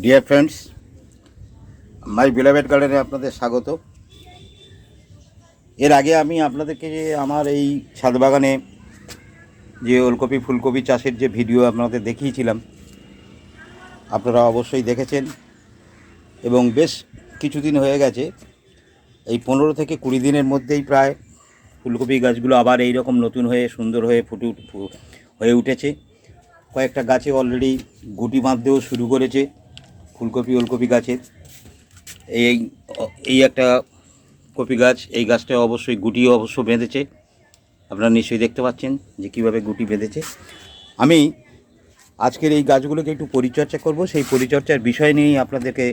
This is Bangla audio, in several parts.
ডিয়ার ফ্রেন্ডস মাই বিলাভেড গার্ডেনে আপনাদের স্বাগত। এর আগে আমি আপনাদেরকে যে আমার এই ছাদ বাগানে যে ওলকপি, ফুলকপি চাষের যে ভিডিও আপনাদের দেখিয়েছিলাম, আপনারা অবশ্যই দেখেছেন। এবং বেশ কিছুদিন হয়ে গেছে, এই পনেরো থেকে কুড়ি দিনের মধ্যেই প্রায় ফুলকপি গাছগুলো আবার এই রকম নতুন হয়ে, সুন্দর হয়ে ফুটে হয়ে উঠেছে। কয়েকটা গাছে অলরেডি গুটি বাঁধতেও শুরু করেছে। ফুলকপি, ওলকপি গাছের। এই এই একটা কপি গাছ, এই গাছটা অবশ্যই গুটিও অবশ্য বেঁধেছে। আপনারা নিশ্চয়ই দেখতে পাচ্ছেন যে কীভাবে গুটি বেঁধেছে। আমি আজকের এই গাছগুলোকে একটু পরিচর্যা করব। সেই পরিচর্যার বিষয় নিয়েই আপনাদেরকে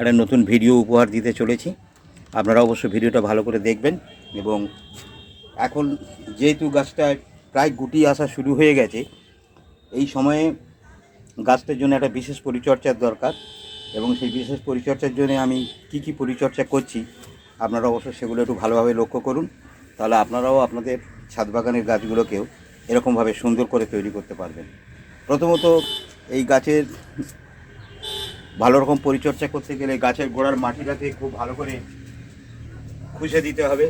একটা নতুন ভিডিও উপহার দিতে চলেছি। আপনারা অবশ্যই ভিডিওটা ভালো করে দেখবেন এবং এখন যেহেতু গাছটা প্রায় গুটি আসা শুরু হয়ে গেছে, এই সময়ে গাছটার জন্য একটা বিশেষ পরিচর্যার দরকার এবং সেই বিশেষ পরিচর্যার জন্য আমি কি কি পরিচর্যা করছি আপনারা অবশ্যই সেগুলো একটু ভালোভাবে লক্ষ্য করুন। তাহলে আপনারাও আপনাদের ছাদ বাগানের গাছগুলোকেও এরকমভাবে সুন্দর করে তৈরি করতে পারবেন। প্রথমত এই গাছের ভালো রকম পরিচর্যা করতে গেলে গাছের গোড়ার মাটিটাকে খুব ভালো করে খুঁজে দিতে হবে।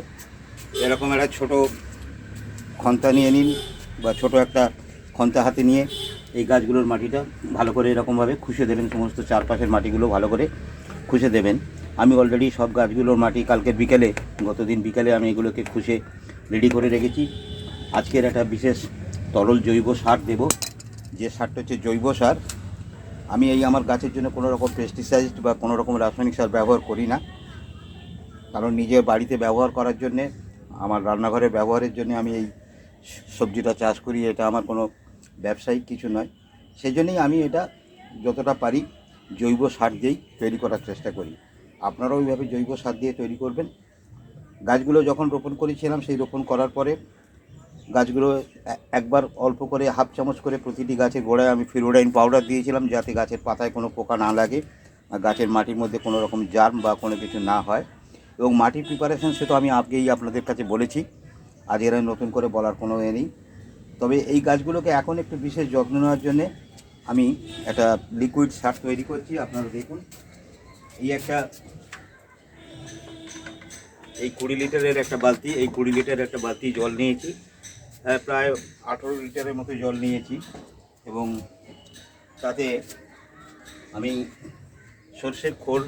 এরকম একটা ছোট খন্তা নিয়ে নিন বা ছোট একটা খন্তা হাতে নিয়ে এই গাছগুলোর মাটিটা ভালো করে এরকমভাবে খুশে দেবেন, সমস্ত চারপাশের মাটিগুলো ভালো করে খুশে দেবেন। আমি অলরেডি সব গাছগুলোর মাটি কালকে বিকেলে, গতদিন বিকেলে আমি এগুলোকে খুশে রেডি করে রেখেছি। আজকের একটা বিশেষ তরল জৈব সার দেব। যে সারটা হচ্ছে জৈব সার। আমি এই আমার গাছের জন্য কোনো রকম পেস্টিসাইড বা কোনো রকম রাসায়নিক সার ব্যবহার করি না। কারণ নিজের বাড়িতে ব্যবহার করার জন্যে, আমার রান্নাঘরে ব্যবহারের জন্য আমি এই সবজিটা চাষ করি, এটা আমার কোনো ব্যবসায়িক কিছু নয়। সেই জন্যই আমি এটা যতটা পারি জৈব সার দিয়েই তৈরি করার চেষ্টা করি। আপনারাও ওইভাবে জৈব সার দিয়ে তৈরি করবেন। গাছগুলো যখন রোপণ করেছিলাম, সেই রোপণ করার পরে গাছগুলো একবার অল্প করে হাফ চামচ করে প্রতিটি গাছের গোড়ায় আমি ফিরোডাইন পাউডার দিয়েছিলাম, যাতে গাছের পাতায় কোনো পোকা না লাগে আর গাছের মাটির মধ্যে কোনো রকম জার্ম বা কোনো কিছু না হয়। এবং মাটির প্রিপারেশন সে তো আমি আগেই আপনাদের কাছে বলেছি। আজ এরা নতুন করে বলার কোনো এ নেই। তবে এই গাছগুলোকে এখন একটু বিশেষ যত্ন নেওয়ার জন্যে আমি একটা লিকুইড সার তৈরি করছি আপনারা দেখুন। এই একটা এই কুড়ি লিটারের একটা বালতি এই কুড়ি লিটারের একটা বালতি জল নিয়েছি। আহ, প্রায় আঠেরো লিটারের মতো জল নিয়েছি এবং তাতে আমি সর্ষের খোল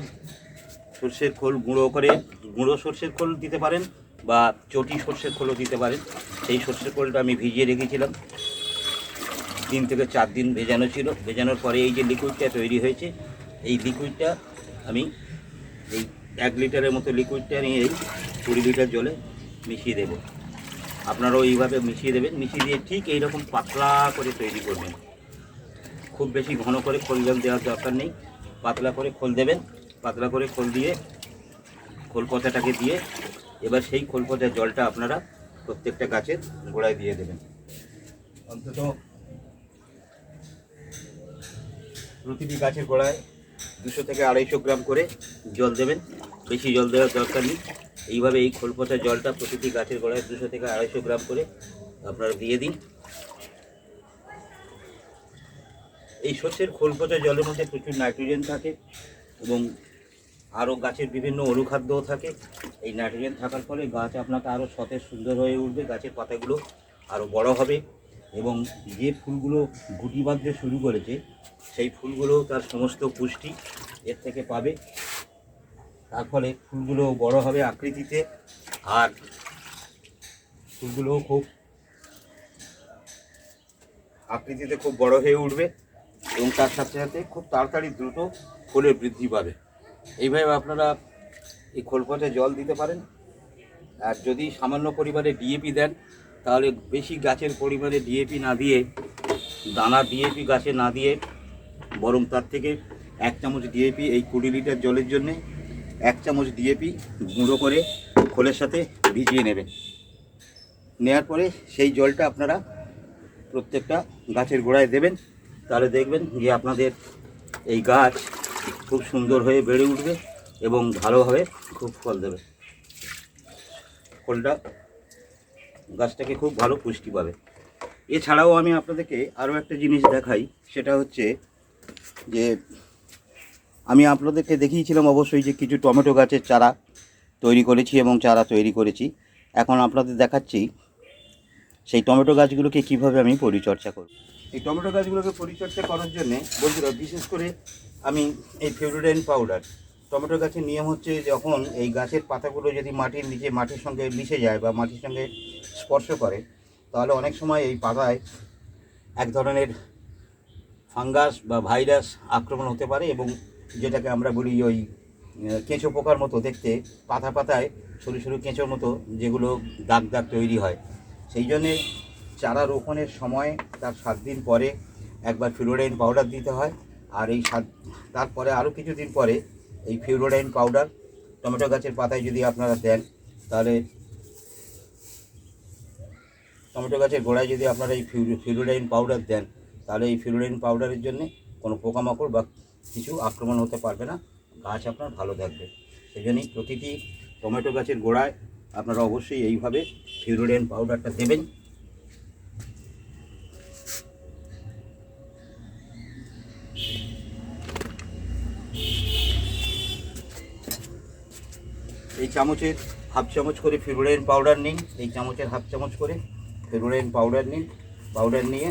সর্ষের খোল গুঁড়ো করে গুঁড়ো সর্ষের খোল দিতে পারেন। বা চটি সর্ষের খোলও দিতে পারেন। সেই সর্ষের খোলটা আমি ভিজিয়ে রেখেছিলাম। তিন থেকে চার দিন ভেজানো ছিল। ভেজানোর পরে এই যে লিকুইডটা তৈরি হয়েছে, এই লিকুইডটা আমি এই এক লিটারের মতো লিকুইডটা নিয়ে এই কুড়ি লিটার জলে মিশিয়ে দেব। আপনারাও এইভাবে মিশিয়ে দেবেন। মিশিয়ে দিয়ে ঠিক এইরকম পাতলা করে তৈরি করবেন। খুব বেশি ঘন করে খোল জল দেওয়ার দরকার নেই। পাতলা করে খোল দেবেন। পাতলা করে খোল দিয়ে খোল পচাটাকে দিয়ে এবার সেই খোল পচার জলটা আপনারা প্রত্যেকটা গাছের গোড়ায় দিয়ে দেবেন। অন্তত প্রতিটি গাছের গোড়ায় দুশো থেকে আড়াইশো গ্রাম করে জল দেবেন। বেশি জল দেওয়ার দরকার নেই। এইভাবে এই খোল পচা জলটা প্রতিটি গাছের গোড়ায় দুশো থেকে আড়াইশো গ্রাম করে আপনারা দিয়ে দিন। এই শস্যের খোল পচা জলের মধ্যে প্রচুর নাইট্রোজেন থাকে এবং আরও গাছের বিভিন্ন অনুখাদ্যও থাকে। এই নাইট্রোজেন থাকার ফলে গাছ আপনাকে আরও সতেজ, সুন্দর হয়ে উঠবে। গাছের পাতাগুলো আরও বড় হবে এবং যে ফুলগুলো গুটি বাঁধতে শুরু করেছে, সেই ফুলগুলো তার সমস্ত পুষ্টি এর থেকে পাবে। তার ফলে ফুলগুলো বড় হবে আকৃতিতে আর ফুলগুলোও খুব আকৃতিতে খুব বড় হয়ে উঠবে এবং তার সাথে সাথে খুব তাড়াতাড়ি দ্রুত ফুলের বৃদ্ধি পাবে। এইভাবে আপনারা এই খোলপথে জল দিতে পারেন। আর যদি সামান্য পরিমাণে ডিএপি দেন, তাহলে বেশি গাছের পরিমাণে ডিএপি না দিয়ে, দানা ডিএপি গাছে না দিয়ে, বরং তার থেকে এক চামচ ডিএপি এই কুড়ি লিটার জলের জন্যে এক চামচ ডিএপি গুঁড়ো করে খোলের সাথে ভিজিয়ে নেবেন। নেওয়ার পরে সেই জলটা আপনারা প্রত্যেকটা গাছের গোড়ায় দেবেন। তাহলে দেখবেন যে আপনাদের এই গাছ খুব সুন্দর হয়ে বেড়ে উঠবে এবং ভালোভাবে খুব ফল দেবে। ফলটা গাছটাকে খুব ভালো পুষ্টি পাবে। এছাড়াও আমি আপনাদেরকে আরও একটা জিনিস দেখাই, সেটা হচ্ছে যে আমি আপনাদেরকে দেখিয়েছিলাম অবশ্যই যে কিছু টমেটো গাছের চারা তৈরি করেছি এবং চারা তৈরি করেছি। এখন আপনাদের দেখাচ্ছি সেই টমেটো গাছগুলোকে কীভাবে আমি পরিচর্যা করব? এই টমেটো গাছগুলোকে পরিচর্যা করার জন্য বন্ধুরা, বিশেষ করে আমি এই ফেব্রুডেন পাউডার। টমেটো গাছের নিয়ম হচ্ছে যখন এই গাছের পাতাগুলো যদি মাটির নিচে, মাটির সঙ্গে মিশে যায় বা মাটির সঙ্গে স্পর্শ করে, তাহলে অনেক সময় এই পাতায় এক ধরনের ফাঙ্গাস বা ভাইরাস আক্রমণ হতে পারে এবং যেটাকে আমরা বলি ওই কেঁচো পোকার মতো দেখতে, পাতা পাতায় সরু সরু কেঁচোর মতো যেগুলো দাগ দাগ তৈরি হয়। সেই জন্যে চারা রোপণের সময় তার সাত দিন পরে একবার ফ্লুরোডাইন পাউডার দিতে হয়। আর এই সাত, তারপরে আরও কিছুদিন পরে এই ফিউরোডাইন পাউডার টমেটো গাছের পাতায় যদি আপনারা দেন, তাহলে টমেটো গাছের গোড়ায় যদি আপনারা এই ফিউরোডাইন পাউডার দেন, তাহলে এই ফিউরোডাইন পাউডারের জন্য কোনো পোকামাকড় বা কিছু আক্রমণ হতে পারবে না। গাছ আপনার ভালো থাকবে। সেই জন্যই প্রতিটি টমেটো গাছের গোড়ায় আপনারা অবশ্যই এইভাবে ফিউরোডাইন পাউডারটা দেবেন। এই চামচের হাফ চামচ করে ফিরোডাইন পাউডার নিন, এই চামচের হাফ চামচ করে ফিরোডাইন পাউডার নিন পাউডার নিয়ে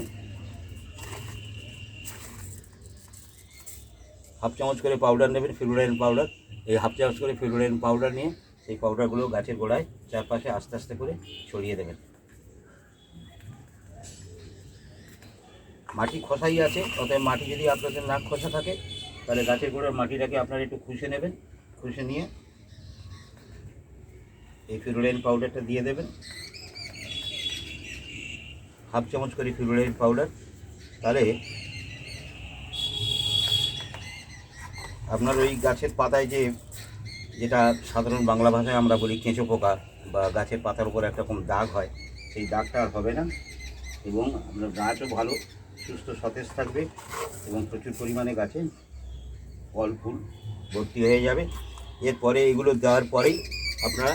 হাফ চামচ করে পাউডার নেবেন ফিরোডাইন পাউডার এই হাফ চামচ করে ফিরোডাইন পাউডার নিয়ে সেই পাউডারগুলো গাছের গোড়ায় চারপাশে আস্তে আস্তে করে ছড়িয়ে দেবেন মাটি খসাই আছে, অতএব মাটি যদি আপনাদের না খসা থাকে, তাহলে গাছের গোড়ার মাটিটাকে আপনারা একটু খুশে নেবেন খুশে নিয়ে এই ফিরোলাইন পাউডারটা দিয়ে দেবেন। হাফ চামচ করে ফিরোলাইন পাউডার তাহলে আপনার ওই গাছের পাতায় যে যেটা সাধারণ বাংলা ভাষায় আমরা বলি কেঁচো পোকা বা গাছের পাতার উপর একরকম দাগ হয়, সেই দাগটা আর হবে না এবং আপনার গাছও ভালো, সুস্থ, সতেজ থাকবে এবং প্রচুর পরিমাণে গাছে ফল, ফুল ভর্তি হয়ে যাবে। এরপরে এগুলো দেওয়ার পরেই আপনারা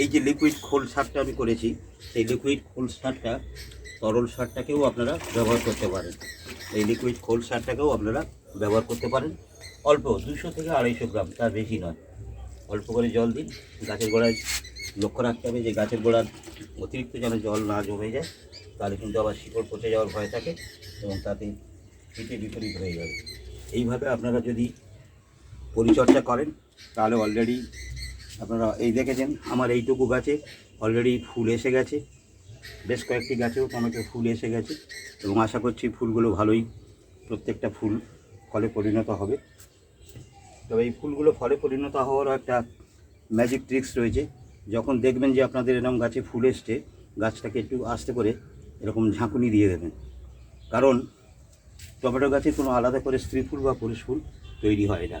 এই যে লিকুইড খোল সারটা আমি করেছি, সেই লিকুইড খোল সারটা, তরল সারটাকেও আপনারা ব্যবহার করতে পারেন। এই লিকুইড খোল সারটাকেও আপনারা ব্যবহার করতে পারেন। অল্প দুশো থেকে আড়াইশো গ্রাম তার বেশি নয়। অল্প করে জল দিন। গাছের গোড়ায় লক্ষ্য রাখতে হবে যে গাছের গোড়ার অতিরিক্ত যেন জল না জমে যায়, তাহলে কিন্তু আবার শিকড় পচে যাওয়ার ভয় থাকে এবং তাতে হিতে বিপরীত হয়ে যাবে। এইভাবে আপনারা যদি পরিচর্যা করেন, তাহলে অলরেডি আপনারা এই দেখেছেন, আমার এইটুকু গাছে অলরেডি ফুল এসে গেছে। বেশ কয়েকটি গাছেও টমেটো ফুল এসে গেছে এবং আশা করছি ফুলগুলো ভালোই প্রত্যেকটা ফুল ফলে পরিণত হবে। তবে এই ফুলগুলো ফলে পরিণত হওয়ারও একটা ম্যাজিক ট্রিক্স রয়েছে। যখন দেখবেন যে আপনাদের এরকম গাছে ফুল এসছে, গাছটাকে একটু আস্তে করে এরকম ঝাঁকুনি দিয়ে দেবেন। কারণ টমেটো গাছে কোনো আলাদা করে স্ত্রী ফুল বা পুরুষ ফুল তৈরি হয় না।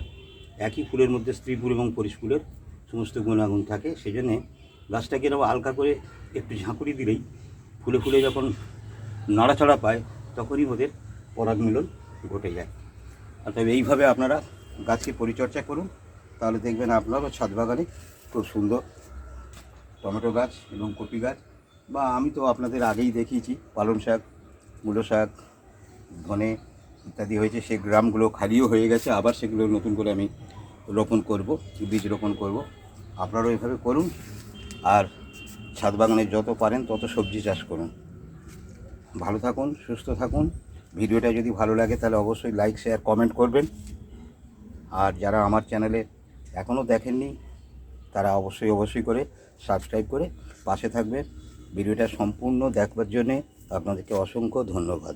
একই ফুলের মধ্যে স্ত্রী ফুল এবং পুরুষ ফুলের সমস্ত গুণাগুণ থাকে সেই জন্যে গাছটাকে এরকম হালকা করে একটু ঝাঁকুনি দিলেই ফুলে ফুলে যখন নাড়াচাড়া পায়, তখনই ওদের পরাগ মিলন ঘটে যায়। অর্থাৎ এইভাবে আপনারা গাছকে পরিচর্যা করুন, তাহলে দেখবেন আপনারও ছাদ বাগানে খুব সুন্দর টমেটো গাছ এবং কপি গাছ বা আমি তো আপনাদের আগেই দেখিয়েছি, পালং শাক, মূলো শাক, ধনে ইত্যাদি হয়েছে সে গ্রামগুলো খালিও হয়ে গেছে, আবার সেগুলো নতুন করে আমি রোপণ করব, বীজ রোপণ করব। আপনারাও এভাবে করুন আর ছাদ বাগানে যত পারেন তত সবজি চাষ করুন। ভালো থাকুন, সুস্থ থাকুন। ভিডিওটা যদি ভালো লাগে তাহলে অবশ্যই লাইক শেয়ার কমেন্ট করবেন। আর যারা আমার চ্যানেলে এখনও দেখেননি, তারা অবশ্যই অবশ্যই করে সাবস্ক্রাইব করে পাশে থাকবেন। ভিডিওটা সম্পূর্ণ দেখবার জন্যে আপনাদেরকে অসংখ্য ধন্যবাদ।